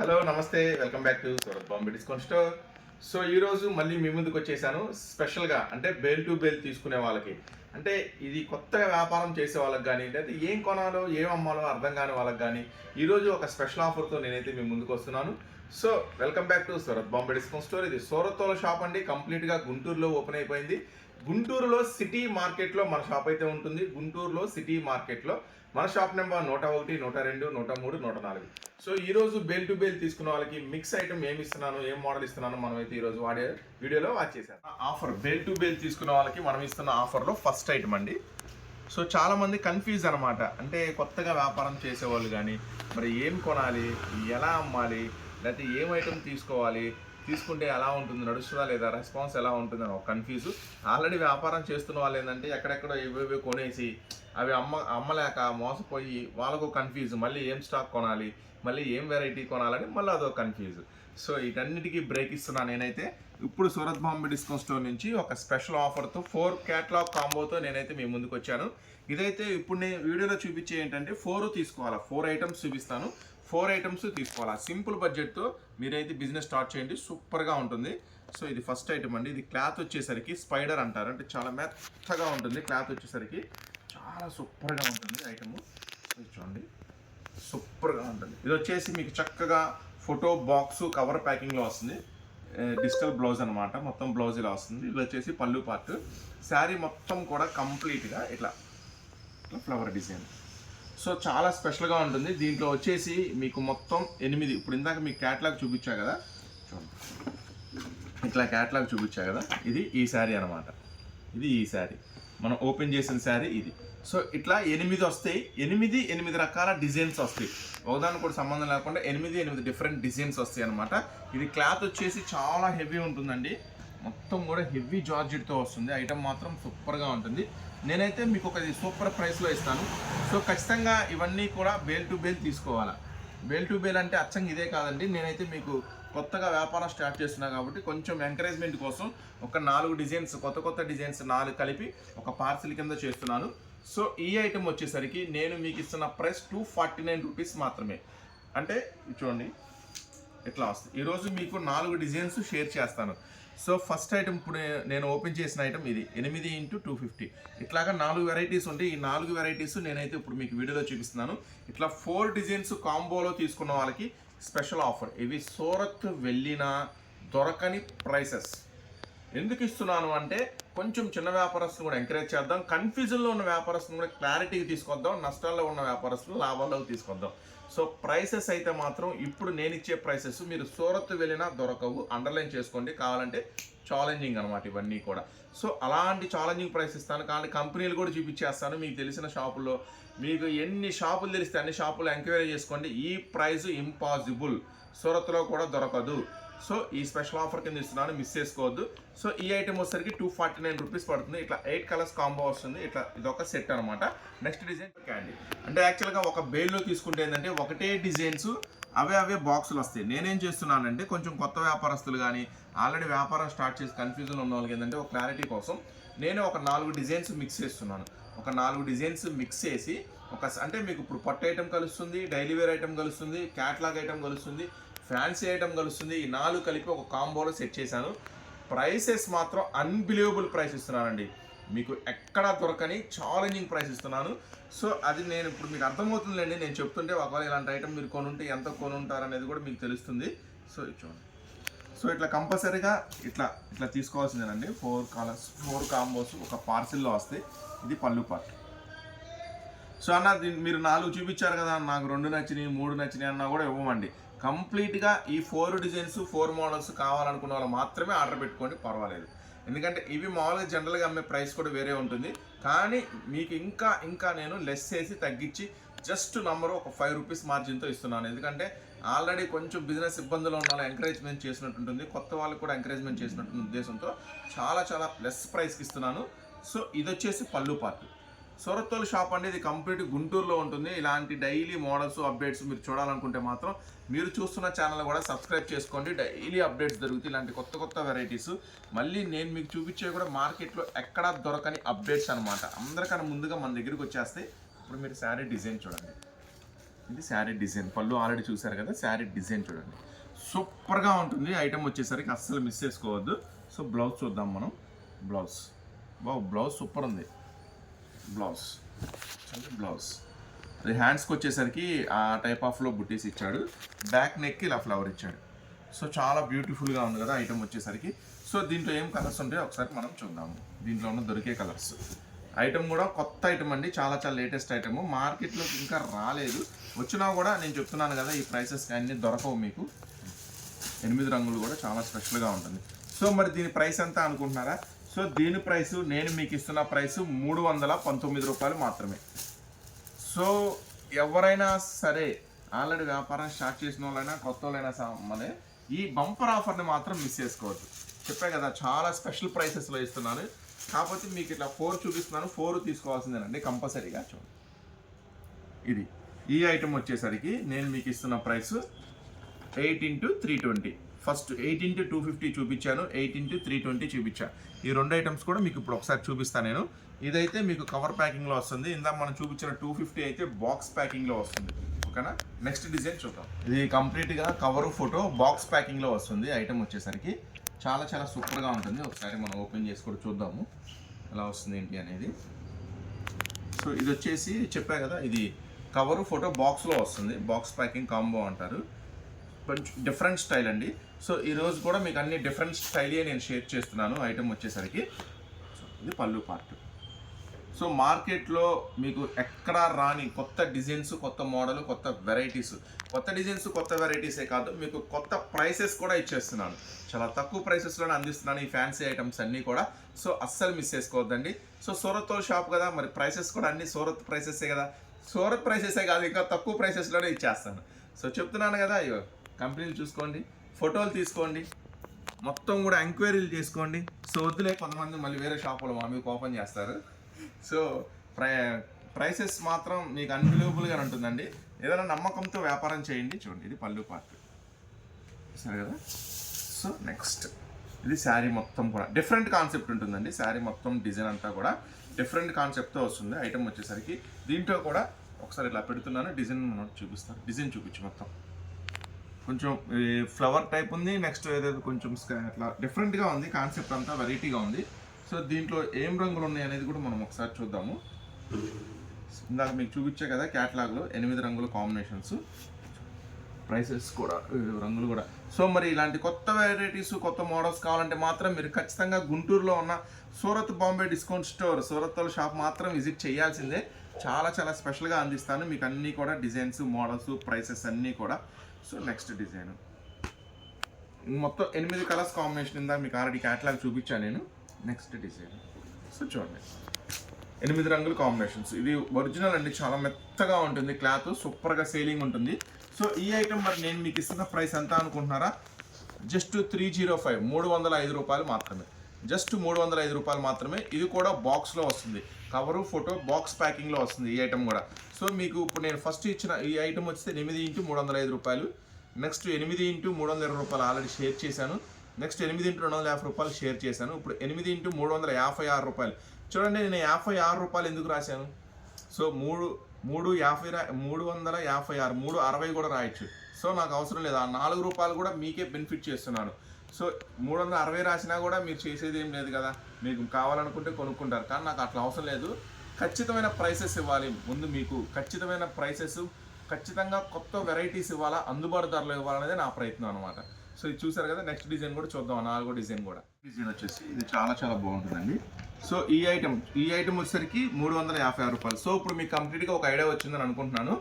Hello నమస్తే. Welcome back to Surat Bombay discount store. So ఈరోజు మళ్ళీ మీ ముందుకు వచ్చేసాను. స్పెషల్గా అంటే బేల్ టు బేల్ తీసుకునే వాళ్ళకి. అంటే ఇది కొత్తగా వ్యాపారం చేసే వాళ్ళకి కానీ లేదా ఏం కొనాలో ఏం అమ్మాలో అర్థం కాని వాళ్ళకి కానీ ఈరోజు ఒక స్పెషల్ ఆఫర్తో నేనైతే మీ ముందుకు వస్తున్నాను. So welcome back to Surat Bombay discount store. ఇది సూరత్లో షాప్ అండి. కంప్లీట్గా గుంటూరులో ఓపెన్ అయిపోయింది. గుంటూరులో సిటీ మార్కెట్లో మన షాప్ అయితే ఉంటుంది. గుంటూరులో సిటీ మార్కెట్లో మన షాప్ నెంబర్ నూట ఒకటి నూట రెండు నూట మూడు నూట నాలుగు. సో ఈ రోజు టు బేల్ తీసుకున్న వాళ్ళకి మిక్స్ ఐటమ్ ఏమి ఇస్తున్నాను ఏం మోడల్ ఇస్తున్నాను మనం అయితే ఈ రోజు వాడే వీడియోలో వాచ్ చేశాను ఆఫర్ బెల్ టు బేల్ తీసుకున్న వాళ్ళకి మనం ఇస్తున్న ఆఫర్లో ఫస్ట్ ఐటమ్ అండి. సో చాలా మంది కన్ఫ్యూజ్ అనమాట అంటే కొత్తగా వ్యాపారం చేసేవాళ్ళు కానీ మరి ఏం కొనాలి ఎలా అమ్మాలి లేకపోతే ఏం ఐటమ్ తీసుకోవాలి తీసుకుంటే ఎలా ఉంటుంది నడుస్తుందా లేదా రెస్పాన్స్ ఎలా ఉంటుంది అని ఒక కన్ఫ్యూజ్ ఆల్రెడీ వ్యాపారం చేస్తున్న వాళ్ళు ఏంటంటే ఎక్కడెక్కడో ఇవేవో కొనేసి అవి అమ్మ అమ్మలేక మోసపోయి వాళ్ళకు కన్ఫ్యూజ్ మళ్ళీ ఏం స్టాక్ కొనాలి మళ్ళీ ఏం వెరైటీ కొనాలని మళ్ళీ అదొక కన్ఫ్యూజ్ సో వీటన్నిటికీ బ్రేక్ ఇస్తున్నా నేనైతే. ఇప్పుడు సూరత్ బాంబే డిస్కౌంట్ స్టోర్ నుంచి ఒక స్పెషల్ ఆఫర్తో ఫోర్ క్యాట్లాగ్ కాంబోతో నేనైతే మీ ముందుకు వచ్చాను. ఇదైతే ఇప్పుడు నేను వీడియోలో చూపించే ఏంటంటే ఫోర్ తీసుకోవాలా. ఫోర్ ఐటమ్స్ చూపిస్తాను. ఫోర్ ఐటమ్స్ తీసుకోవాలా? సింపుల్ బడ్జెట్తో మీరైతే బిజినెస్ స్టార్ట్ చేయండి. సూపర్గా ఉంటుంది. సో ఇది ఫస్ట్ ఐటమ్ అండి. ఇది క్లాత్ వచ్చేసరికి స్పైడర్ అంటారు. అంటే చాలా మెత్తగా ఉంటుంది క్లాత్ వచ్చేసరికి. చాలా సూపర్గా ఉంటుంది ఐటమ్. చూడండి. సూపర్గా ఉంటుంది. ఇది వచ్చేసి మీకు చక్కగా ఫోటో బాక్స్ కవర్ ప్యాకింగ్లో వస్తుంది. డిజిటల్ బ్లౌజ్ అనమాట మొత్తం బ్లౌజ్ ఇలా వస్తుంది. ఇది వచ్చేసి పళ్ళు పార్ట్. శారీ మొత్తం కూడా కంప్లీట్గా ఇట్లా ఇట్లా ఫ్లవర్ డిజైన్. సో చాలా స్పెషల్గా ఉంటుంది. దీంట్లో వచ్చేసి మీకు మొత్తం ఎనిమిది. ఇప్పుడు ఇందాక మీకు క్యాట్లాగ్ చూపించా కదా? ఇట్లా క్యాట్లాగ్ చూపించా కదా? ఇది ఈ శారీ అనమాట ఇది ఈ శారీ. మనం ఓపెన్ చేసిన శారీ ఇది. సో ఇట్లా ఎనిమిది వస్తాయి. ఎనిమిది ఎనిమిది రకాల డిజైన్స్ వస్తాయి. ఒకదానికి కూడా సంబంధం లేకుండా ఎనిమిది ఎనిమిది డిఫరెంట్ డిజైన్స్ వస్తాయి అనమాట ఇది క్లాత్ వచ్చేసి చాలా హెవీ ఉంటుందండి. మొత్తం కూడా హెవీ జార్జెట్తో వస్తుంది. ఐటమ్ మాత్రం సూపర్గా ఉంటుంది. నేనైతే మీకు ఒక సూపర్ ప్రైస్లో ఇస్తాను. సో ఖచ్చితంగా ఇవన్నీ కూడా బేల్ టు బేల్ తీసుకోవాలా? బేల్ టు బేల్ అంటే అచ్చంగా ఇదే కాదండి. నేనైతే మీకు కొత్తగా వ్యాపారం స్టార్ట్ చేస్తున్నా కాబట్టి కొంచెం ఎంకరేజ్మెంట్ కోసం ఒక నాలుగు డిజైన్స్ కొత్త కొత్త డిజైన్స్ నాలుగు కలిపి ఒక పార్సిల్ కింద చేస్తున్నాను. సో ఈ ఐటెం వచ్చేసరికి నేను మీకు ఇస్తున్న price two forty nine rupees మాత్రమే. అంటే చూడండి ఇట్లా వస్తుంది? ఈరోజు మీకు నాలుగు డిజైన్స్ షేర్ చేస్తాను. సో ఫస్ట్ ఐటమ్ ఇప్పుడు నేను ఓపెన్ చేసిన ఐటమ్ ఇది. ఎనిమిది ఇంటూ టూ ఫిఫ్టీ. ఇట్లాగా నాలుగు వెరైటీస్ ఉంటాయి ఈ నాలుగు వెరైటీస్ నేనైతే ఇప్పుడు మీకు వీడియోలో చూపిస్తున్నాను. ఇట్లా ఫోర్ డిజైన్స్ కాంబోలో తీసుకున్న వాళ్ళకి స్పెషల్ ఆఫర్. ఇవి సూరత్ వెళ్ళిన దొరకని ప్రైసెస్. ఎందుకు ఇస్తున్నాను అంటే కొంచెం చిన్న వ్యాపారస్తులు కూడా ఎంకరేజ్ చేద్దాం. కన్ఫ్యూజన్లో ఉన్న వ్యాపారస్తులు కూడా క్లారిటీకి తీసుకొద్దాం. నష్టాల్లో ఉన్న వ్యాపారస్తులు లాభాల్లోకి తీసుకొద్దాం. సో ప్రైసెస్ అయితే మాత్రం ఇప్పుడు నేను ఇచ్చే ప్రైసెస్ మీరు సూరత్ వెళ్ళినా దొరకవు. అండర్లైన్ చేసుకోండి. కావాలంటే ఛాలెంజింగ్ అనమాట ఇవన్నీ కూడా. సో అలాంటి ఛాలెంజింగ్ ప్రైస్ ఇస్తాను. కానీ కంపెనీలు కూడా చూపించేస్తాను. మీకు తెలిసిన షాపుల్లో మీకు ఎన్ని షాపులు తెలిస్తే అన్ని షాపులు ఎంక్వైరీ చేసుకోండి. ఈ ప్రైస్ ఇంపాసిబుల్ సూరత్లో కూడా దొరకదు. సో ఈ స్పెషల్ ఆఫర్ కింద ఇస్తున్నాను మిస్ చేసుకోవద్దు. సో ఈ ఐటమ్ వచ్చేసరికి టూ ఫార్టీ నైన్ రూపీస్ పడుతుంది. ఇట్లా ఎయిట్ కలర్స్ కాంబో వస్తుంది. ఇట్లా ఇది ఒక సెట్ అనమాట నెక్స్ట్ డిజైన్ క్యాండీ. అంటే యాక్చువల్గా ఒక బేల్లో తీసుకుంటే ఏంటంటే ఒకటే డిజైన్స్ అవే అవే బాక్సులు వస్తాయి. నేనేం చేస్తున్నానంటే కొంచెం కొత్త వ్యాపారస్తులు కానీ ఆల్రెడీ వ్యాపారం స్టార్ట్ చేసి కన్ఫ్యూజన్ ఉన్న వాళ్ళకి ఏంటంటే ఒక క్లారిటీ కోసం నేను ఒక నాలుగు డిజైన్స్ మిక్స్ చేస్తున్నాను. ఒక నాలుగు డిజైన్స్ మిక్స్ చేసి ఒక అంటే మీకు ఇప్పుడు పట్టు ఐటెం కలుస్తుంది డైలీ వేర్ ఐటెం కలుస్తుంది క్యాట్లాగ్ ఐటెం కలుస్తుంది ఫ్యాన్సీ ఐటమ్ కలుస్తుంది. ఈ నాలుగు కలిపి ఒక కాంబోలో సెట్ చేశాను. ప్రైసెస్ మాత్రం అన్బిలీవబుల్ ప్రైస్ ఇస్తున్నానండి. మీకు ఎక్కడా దొరకని ఛాలెంజింగ్ ప్రైస్ ఇస్తున్నాను. సో అది నేను ఇప్పుడు మీకు అర్థమవుతుందండి నేను చెప్తుంటే ఒకవేళ ఇలాంటి ఐటమ్ మీరు కొనుంటే ఎంత కొనుంటారు అనేది కూడా మీకు తెలుస్తుంది. సో చూడండి. సో ఇట్లా కంపల్సరీగా ఇట్లా ఇట్లా తీసుకోవాల్సిందేనండి. ఫోర్ కలర్స్ ఫోర్ కాంబోస్ ఒక పార్సిల్లో వస్తాయి. ఇది పళ్ళు పార్ట్. సో అన్న దీన్ని మీరు నాలుగు చూపించారు కదా నాకు రెండు నచ్చినాయి మూడు నచ్చినాయి అన్నా కూడా ఇవ్వమండి. కంప్లీట్గా ఈ ఫోర్ డిజైన్స్ ఫోర్ మోడల్స్ కావాలనుకున్న వాళ్ళు మాత్రమే ఆర్డర్ పెట్టుకోండి పర్వాలేదు. ఎందుకంటే ఇవి మామూలుగా జనరల్గా అమ్మే ప్రైస్ కూడా వేరే ఉంటుంది. కానీ మీకు ఇంకా ఇంకా నేను లెస్ చేసి తగ్గించి జస్ట్ నంబర్ ఒక ఫైవ్ రూపీస్ మార్జిన్తో ఇస్తున్నాను. ఎందుకంటే ఆల్రెడీ కొంచెం బిజినెస్ ఇబ్బందులు ఉన్న వాళ్ళు ఎంకరేజ్మెంట్ చేసినట్టుంటుంది కొత్త వాళ్ళకి కూడా ఎంకరేజ్మెంట్ చేసినట్టు ఉద్దేశంతో చాలా చాలా లెస్ ప్రైస్కి ఇస్తున్నాను. సో ఇది వచ్చేసి పళ్ళు పార్ట్. సూరత్తోల్ షాప్ అనేది కంప్లీట్ గుంటూరులో ఉంటుంది. ఇలాంటి డైలీ మోడల్స్ అప్డేట్స్ మీరు చూడాలనుకుంటే మాత్రం మీరు చూస్తున్న ఛానల్ కూడా సబ్స్క్రైబ్ చేసుకోండి. డైలీ అప్డేట్స్ దొరుకుతాయి. ఇలాంటి కొత్త కొత్త వెరైటీస్ మళ్ళీ నేను మీకు చూపించే కూడా మార్కెట్లో ఎక్కడా దొరకని అప్డేట్స్ అనమాట అందరికన్నా ముందుగా మన దగ్గరికి వచ్చేస్తే ఇప్పుడు మీరు శారీ డిజైన్ చూడండి. ఇది శారీ డిజైన్. పళ్ళు ఆల్రెడీ చూసారు కదా? శారీ డిజైన్ చూడండి. సూపర్గా ఉంటుంది. ఐటమ్ వచ్చేసరికి అస్సలు మిస్ చేసుకోవద్దు. సో బ్లౌజ్ చూద్దాం మనం. బ్లౌజ్. బాబు బ్లౌజ్ సూపర్ ఉంది. బ్లౌజ్. బ్లౌజ్. అది హ్యాండ్స్కి వచ్చేసరికి ఆ టైప్ ఆఫ్లో బుట్టీస్ ఇచ్చాడు. బ్యాక్ నెక్కి ఇలా ఫ్లవర్ ఇచ్చాడు. సో చాలా బ్యూటిఫుల్గా ఉంది కదా ఐటమ్ వచ్చేసరికి. సో దీంట్లో ఏం కలర్స్ ఉంటాయో ఒకసారి మనం చూద్దాము. దీంట్లో ఉన్న దొరికే కలర్స్ ఐటమ్ కూడా కొత్త ఐటమ్ అండి. చాలా చాలా లేటెస్ట్ ఐటమ్ మార్కెట్లోకి ఇంకా రాలేదు. వచ్చినా కూడా నేను చెప్తున్నాను కదా ఈ ప్రైసెస్ అన్నీ దొరకవు మీకు. ఎనిమిది రంగులు కూడా చాలా స్పెషల్గా ఉంటుంది. సో మరి దీని ప్రైస్ ఎంత అనుకుంటున్నారా? సో దీని ప్రైస్ నేను మీకు ఇస్తున్న ప్రైస్ మూడు వందల పంతొమ్మిది రూపాయలు మాత్రమే. సో ఎవరైనా సరే ఆల్రెడీ వ్యాపారం స్టార్ట్ చేసిన వాళ్ళైనా కొత్త వాళ్ళైనా ఈ బంపర్ ఆఫర్ని మాత్రం మిస్ చేసుకోవద్దు. చెప్పా కదా చాలా స్పెషల్ ప్రైసెస్లో ఇస్తున్నాను కాకపోతే మీకు ఇట్లా ఫోర్ చూపిస్తున్నాను ఫోర్ తీసుకోవాల్సిందేనండి కంపల్సరీగా చూడండి. ఇది. ఈ ఐటెం వచ్చేసరికి నేను మీకు ఇస్తున్న price eight into three twenty. First eight into two fifty చూపించాను ఎయిట్ ఇంటూ త్రీ ట్వంటీ చూపించా. ఈ రెండు ఐటమ్స్ కూడా మీకు ఇప్పుడు ఒకసారి చూపిస్తాను నేను. ఇదైతే మీకు కవర్ ప్యాకింగ్లో వస్తుంది. ఇందా మనం చూపించిన టూ ఫిఫ్టీ అయితే బాక్స్ ప్యాకింగ్లో వస్తుంది. ఓకేనా? నెక్స్ట్ డిజైన్ చూద్దాం. ఇది కంప్లీట్గా కవర్ ఫోటో బాక్స్ ప్యాకింగ్లో వస్తుంది. ఐటమ్ వచ్చేసరికి చాలా చాలా సూపర్గా ఉంటుంది. ఒకసారి మనం ఓపెన్ చేసి కూడా చూద్దాము. ఎలా వస్తుంది ఏంటి అనేది. సో ఇది వచ్చేసి చెప్పా కదా ఇది కవరు ఫోటో బాక్స్లో వస్తుంది. బాక్స్ ప్యాకింగ్ కాంబో అంటారు. కొంచెం డిఫరెంట్ స్టైల్ అండి. సో ఈ రోజు కూడా మీకు అన్ని డిఫరెంట్ స్టైలే నేను షేర్ చేస్తున్నాను. ఐటమ్ వచ్చేసరికి. సో ఇది పళ్ళు పార్ట్ సో మార్కెట్లో మీకు ఎక్కడా రాని కొత్త డిజైన్స్ కొత్త మోడల్ కొత్త వెరైటీస్ కొత్త డిజైన్స్ కొత్త వెరైటీసే కాదు మీకు కొత్త ప్రైసెస్ కూడా ఇచ్చేస్తున్నాను. చాలా తక్కువ ప్రైసెస్లోనే అందిస్తున్నాను ఈ ఫ్యాన్సీ ఐటమ్స్ అన్నీ కూడా. సో అస్సలు మిస్ చేసుకోవద్దండి. సో సూరత్తో షాప్ కదా మరి ప్రైసెస్ కూడా అన్ని సూరత్ ప్రైసెసే కదా. సూరత్ ప్రైసెసే కాదు ఇంకా తక్కువ ప్రైసెస్లోనే ఇచ్చేస్తాను. సో చెప్తున్నాను కదా అయ్యో కంపెనీలు చూసుకోండి. ఫోటోలు తీసుకోండి. మొత్తం కూడా ఎంక్వైరీలు చేసుకోండి. సో వద్దులే కొంతమంది మళ్ళీ వేరే షాపులో మా మీకు ఓపెన్ చేస్తారు. సో ప్రై ప్రైసెస్ మాత్రం మీకు అన్బిలీవబుల్గా ఉంటుందండి. ఏదైనా నమ్మకంతో వ్యాపారం చేయండి. చూడండి ఇది పళ్ళు పార్క్. సరే కదా? సో నెక్స్ట్ ఇది శారీ మొత్తం కూడా. డిఫరెంట్ కాన్సెప్ట్ ఉంటుందండి. శారీ మొత్తం డిజైన్ అంతా కూడా డిఫరెంట్ కాన్సెప్ట్తో వస్తుంది. ఐటమ్ వచ్చేసరికి దీంట్లో కూడా ఒకసారి ఇలా పెడుతున్నాను. డిజైన్ మనం చూపిస్తాను. డిజైన్ చూపించు మొత్తం. కొంచెం ఫ్లవర్ టైప్ ఉంది నెక్స్ట్ ఏదైతే కొంచెం అట్లా డిఫరెంట్గా ఉంది కాన్సెప్ట్ అంతా వెరైటీగా ఉంది. సో దీంట్లో ఏం రంగులు ఉన్నాయి అనేది కూడా మనం ఒకసారి చూద్దాము. ఇందాక మీకు చూపించే కదా క్యాటలాగ్లో ఎనిమిది రంగుల కాంబినేషన్స్. ప్రైసెస్ కూడా రంగులు కూడా. సో మరి ఇలాంటి కొత్త వెరైటీస్ కొత్త మోడల్స్ కావాలంటే మాత్రం మీరు ఖచ్చితంగా గుంటూరులో ఉన్న Surat Bombay discount store Surat shop మాత్రం విజిట్ చేయాల్సిందే. చాలా చాలా స్పెషల్గా అందిస్తాను. మీకు అన్నీ కూడా డిజైన్స్ మోడల్స్ ప్రైసెస్ అన్నీ కూడా. సో నెక్స్ట్ డిజైన్ మొత్తం ఎనిమిది కలర్స్ కాంబినేషన్ ఇందా మీకు ఆల్రెడీ క్యాటలాగ్ చూపించాను నేను. నెక్స్ట్ డిజైన్ సో చూడండి. ఎనిమిది రంగుల కాంబినేషన్స్ ఇది ఒరిజినల్ అండి చాలా మెత్తగా ఉంటుంది క్లాత్ సూపర్గా సేలింగ్ ఉంటుంది. సో ఈ ఐటమ్ మరి నేను మీకు ఇస్తున్న ప్రైస్ ఎంత అనుకుంటున్నారా? జస్ట్ త్రీ జీరో ఫైవ్ మూడు వందల ఐదు రూపాయలు మాత్రమే. జస్ట్ మూడు వందల ఐదు రూపాయలు మాత్రమే. ఇది కూడా బాక్స్లో వస్తుంది. కవరు ఫోటో బాక్స్ ప్యాకింగ్లో వస్తుంది ఈ ఐటమ్ కూడా. సో మీకు ఇప్పుడు నేను ఫస్ట్ ఇచ్చిన ఈ ఐటమ్ వస్తే ఎనిమిది ఇంటూ మూడు వందల ఐదు రూపాయలు. నెక్స్ట్ ఎనిమిది ఇంటూ మూడు వందల ఇరవై రూపాయలు ఆల్రెడీ షేర్ చేశాను. నెక్స్ట్ ఎనిమిది ఇంటూ రెండు వందల యాభై రూపాయలు షేర్ చేశాను. ఇప్పుడు ఎనిమిది ఇంటూ మూడు వందల యాభై ఆరు రూపాయలు. చూడండి నేను యాభై ఆరు రూపాయలు ఎందుకు రాశాను? సో మూడు మూడు యాభై రా మూడు వందల యాభై ఆరు మూడు అరవై కూడా రాయొచ్చు. సో నాకు అవసరం లేదు. ఆ నాలుగు రూపాయలు కూడా మీకే బెనిఫిట్ చేస్తున్నాను. సో మూడు వందల అరవై రాసినా కూడా మీరు చేసేది ఏం లేదు కదా. మీకు కావాలనుకుంటే కొనుక్కుంటారు. కానీ నాకు అట్లా అవసరం లేదు. ఖచ్చితమైన ప్రైసెస్ ఇవ్వాలి ముందు మీకు. ఖచ్చితమైన ప్రైసెస్ ఖచ్చితంగా కొత్త వెరైటీస్ ఇవ్వాలా అందుబాటు ధరలో ఇవ్వాలనేది నా ప్రయత్నం అనమాట సో ఇది చూసారు కదా నెక్స్ట్ డిజైన్ కూడా చూద్దాం నాలుగో డిజైన్ కూడా. డిజైన్ వచ్చేసి ఇది చాలా చాలా బాగుంటుందండి. సో ఈ ఐటమ్ ఈ ఐటమ్ వచ్చేసరికి మూడు వందల యాభై ఆరు రూపాయలు. సో ఇప్పుడు మీకు కంప్లీట్గా ఒక ఐడియా వచ్చిందని అనుకుంటున్నాను.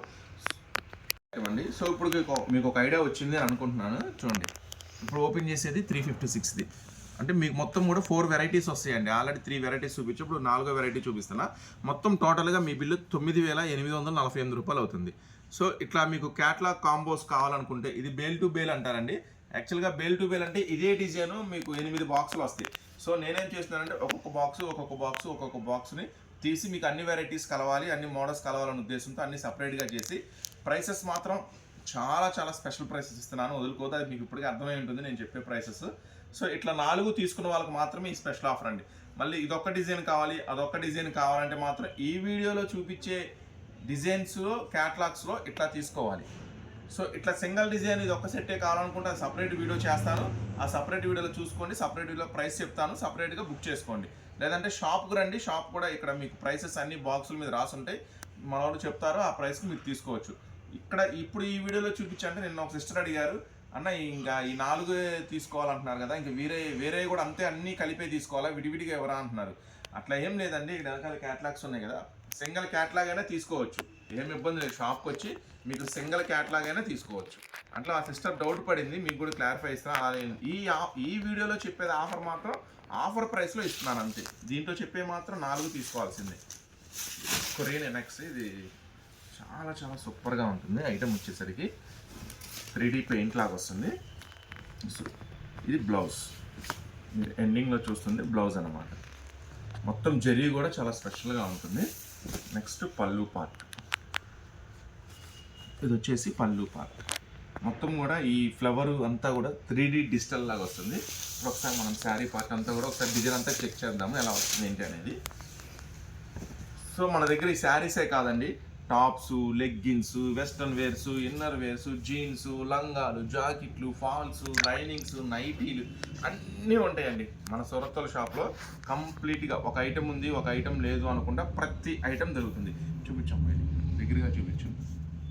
అండి సో ఇప్పుడు మీకు మీకు ఒక ఐడియా వచ్చింది అని అనుకుంటున్నాను. చూడండి. ఇప్పుడు ఓపెన్ చేసేది త్రీ ఫిఫ్టీ సిక్స్ది అంటే మీకు మొత్తం కూడా ఫోర్ వెరైటీస్ వస్తాయండి. ఆల్రెడీ త్రీ వెరైటీస్ చూపించి. ఇప్పుడు నాలుగో వెరైటీ చూపిస్తున్నా. మొత్తం టోటల్గా మీ బిల్లు తొమ్మిది వేల ఎనిమిది వందల నలభై ఎనిమిది రూపాయలు అవుతుంది. సో ఇట్లా మీకు క్యాట్లాగ్ కాంబోస్ కావాలనుకుంటే ఇది బేల్ టు బేల్ అంటారండి. యాక్చువల్గా బేల్ టు బేల్ అంటే ఇదే డిజైన్ మీకు ఎనిమిది బాక్సులు వస్తాయి. సో నేనేం చేస్తున్నానంటే ఒక్కొక్క బాక్స్ ఒక్కొక్క బాక్స్ ఒక్కొక్క బాక్స్ని తీసి మీకు అన్ని వెరైటీస్ కలవాలి అన్ని మోడల్స్ కలవాలనే ఉద్దేశంతో అన్ని సపరేట్గా చేసి ప్రైసెస్ మాత్రం చాలా చాలా స్పెషల్ ప్రైసెస్ ఇస్తున్నాను. వదులుకోదు అది మీకు ఇప్పటికే అర్థమై ఉంటుంది. నేను చెప్పే ప్రైసెస్ సో ఇట్లా నాలుగు తీసుకున్న వాళ్ళకి మాత్రమే ఈ స్పెషల్ ఆఫర్ అండి. మళ్ళీ ఇదొక్క డిజైన్ కావాలి అదొక్క డిజైన్ కావాలంటే మాత్రం ఈ వీడియోలో చూపించే డిజైన్స్లో క్యాటలాగ్స్లో ఇట్లా తీసుకోవాలి. సో ఇట్లా సింగిల్ డిజైన్ ఇది ఒక సెట్టే కావాలనుకుంటే అది సపరేట్ వీడియో చేస్తాను. ఆ సపరేట్ వీడియోలో చూసుకోండి. సపరేట్ వీడియో ప్రైస్ చెప్తాను. సపరేట్గా బుక్ చేసుకోండి. లేదంటే షాప్కి రండి. షాప్ కూడా ఇక్కడ మీకు ప్రైసెస్ అన్ని బాక్సుల మీద రాసి ఉంటాయి చెప్తారు. ఆ ప్రైస్కి మీరు తీసుకోవచ్చు. ఇక్కడ ఇప్పుడు ఈ వీడియోలో చూపించంటే నిన్న ఒక సిస్టర్ అడిగారు అన్న ఇంకా ఈ నాలుగు తీసుకోవాలంటున్నారు కదా ఇంకా వేరే వేరే కూడా అంతే అన్నీ కలిపే తీసుకోవాలా? విడివిడిగా ఎవరా? అంటున్నారు. అట్లా ఏం లేదండి ఇక్కడ వెనకాల క్యాటలాగ్స్ ఉన్నాయి కదా. సింగిల్ క్యాటలాగ్ అయినా తీసుకోవచ్చు. ఏం ఇబ్బంది లేదు షాప్కి వచ్చి మీకు సింగిల్ క్యాటలాగ్ అయినా తీసుకోవచ్చు. అట్లా ఆ సిస్టర్ డౌట్ పడింది మీకు కూడా క్లారిఫై ఇస్తాను అలా ఈ ఈ వీడియోలో చెప్పేది ఆఫర్ మాత్రం ఆఫర్ ప్రైస్లో ఇస్తున్నాను అంతే. దీంట్లో చెప్పే మాత్రం నాలుగు తీసుకోవాల్సిందే. కొరియన్ ఎనక్స్ ఇది చాలా చాలా సూపర్గా ఉంటుంది. ఐటమ్ వచ్చేసరికి త్రీ డీ పెయింట్ లాగా వస్తుంది. సో ఇది బ్లౌజ్. మీరు ఎండింగ్లో చూస్తుంది బ్లౌజ్ అనమాట మొత్తం జరీ కూడా చాలా స్పెషల్గా ఉంటుంది. నెక్స్ట్ పళ్ళు పార్ట్. ఇది వచ్చేసి పళ్ళు పార్ట్. మొత్తం కూడా ఈ ఫ్లవర్ అంతా కూడా త్రీ డీ డిజిటల్ లాగా వస్తుంది. ఇప్పుడు ఒకసారి మనం శారీ పార్ట్ అంతా కూడా ఒకసారి డిజైన్ అంతా చెక్ చేద్దాము ఎలా వస్తుంది ఏంటి అనేది. సో మన దగ్గర ఈ శారీసే కాదండి. Tops leggings western wears inner wears jeans లంగాలు జాకెట్లు ఫాల్స్ లైనింగ్స్ నైటీలు అన్నీ ఉంటాయండి. మన సొరత్తల షాప్లో కంప్లీట్గా ఒక ఐటెం ఉంది ఒక ఐటెం లేదు అనుకుంటా ప్రతి ఐటెం దొరుకుతుంది. చూపించాం దగ్గరగా చూపించు.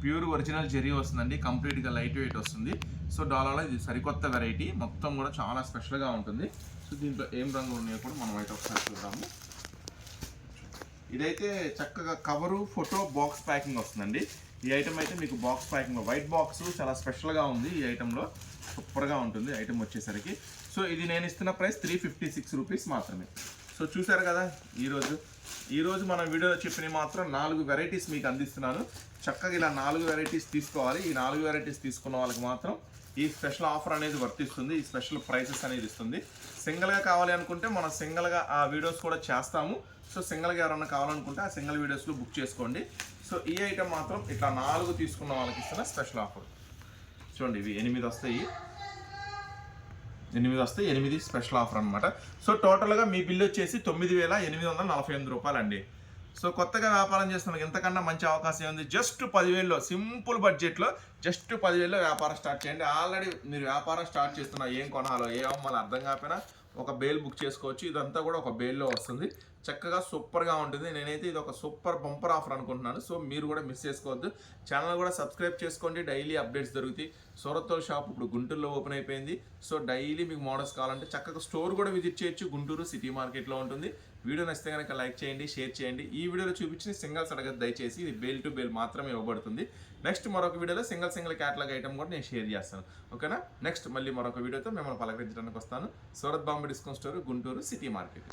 ప్యూర్ ఒరిజినల్ జెరీ వస్తుందండి కంప్లీట్గా లైట్ వెయిట్ వస్తుంది. సో డాలాలో ఇది సరికొత్త వెరైటీ. మొత్తం కూడా చాలా స్పెషల్గా ఉంటుంది. సో దీంట్లో ఏం రంగులు ఉన్నాయో కూడా మనం అయితే ఒకసారి చూద్దాము. ఇదైతే చక్కగా కవరు ఫోటో బాక్స్ ప్యాకింగ్ వస్తుందండి. ఈ ఐటమ్ అయితే మీకు బాక్స్ ప్యాకింగ్ వైట్ బాక్స్ చాలా స్పెషల్గా ఉంది ఈ ఐటెంలో సూపర్గా ఉంటుంది ఐటెం వచ్చేసరికి. సో ఇది నేను ఇస్తున్న price three fifty six rupees మాత్రమే. సో చూసారు కదా ఈరోజు. ఈరోజు మనం వీడియోలో చెప్పిన మాత్రం నాలుగు వెరైటీస్ మీకు అందిస్తున్నాను. చక్కగా ఇలా నాలుగు వెరైటీస్ తీసుకోవాలి. ఈ నాలుగు వెరైటీస్ తీసుకున్న వాళ్ళకి మాత్రం ఈ స్పెషల్ ఆఫర్ అనేది వర్తిస్తుంది ఈ స్పెషల్ ప్రైసెస్ అనేది ఇస్తుంది. సింగిల్గా కావాలి అనుకుంటే మనం సింగిల్గా ఆ వీడియోస్ కూడా చేస్తాము. సో సింగిల్గా ఎవరన్నా కావాలనుకుంటే ఆ సింగిల్ వీడియోస్లో బుక్ చేసుకోండి. సో ఈ ఐటమ్ మాత్రం ఇట్లా నాలుగు తీసుకున్న వాళ్ళకి ఇస్తున్న స్పెషల్ ఆఫర్. చూడండి ఇవి ఎనిమిది వస్తాయి. ఎనిమిది వస్తే ఎనిమిది స్పెషల్ ఆఫర్ అనమాట సో టోటల్గా మీ బిల్ వచ్చేసి తొమ్మిది వేల ఎనిమిది వందల నలభై ఎనిమిది రూపాయలు అండి సో కొత్తగా వ్యాపారం చేస్తున్న ఇంతకన్నా మంచి అవకాశం ఉంది జస్ట్ పదివేల్లో సింపుల్ బడ్జెట్లో జస్ట్ పదివేల్లో వ్యాపారం స్టార్ట్ చేయండి. ఆల్రెడీ మీరు వ్యాపారం స్టార్ట్ చేస్తున్న ఏం కొనాలో ఏ అమ్మాలో అర్థం కాకపోయినా ఒక బేల్ బుక్ చేసుకోవచ్చు. ఇదంతా కూడా ఒక బేల్లో వస్తుంది. చక్కగా సూపర్గా ఉంటుంది. నేనైతే ఇది ఒక సూపర్ బంపర్ ఆఫర్ అనుకుంటున్నాను. సో మీరు కూడా మిస్ చేసుకోవద్దు. ఛానల్ కూడా సబ్స్క్రైబ్ చేసుకోండి. డైలీ అప్డేట్స్ దొరుకుతాయి. సూరత్తో షాప్ ఇప్పుడు గుంటూరులో ఓపెన్ అయిపోయింది. సో డైలీ మీకు మోడల్స్ కావాలంటే చక్కగా స్టోర్ కూడా విజిట్ చేయొచ్చు. గుంటూరు సిటీ మార్కెట్లో ఉంటుంది. వీడియో నచ్చితే కనుక లైక్ చేయండి షేర్ చేయండి. ఈ వీడియోలో చూపించిన సింగల్స్ అడగదు దయచేసి ఇది బేల్ టు బేల్ మాత్రమే ఇవ్వబడుతుంది. నెక్స్ట్ మరొక వీడియోలో సింగిల్ సింగిల్ క్యాటలాగ్ ఐటమ్ కూడా నేను షేర్ చేస్తాను. ఓకేనా? నెక్స్ట్ మళ్ళీ మరొక వీడియోతో మిమ్మల్ని పలకరించడానికి వస్తాను. Surat Bombay discount store Guntur city market.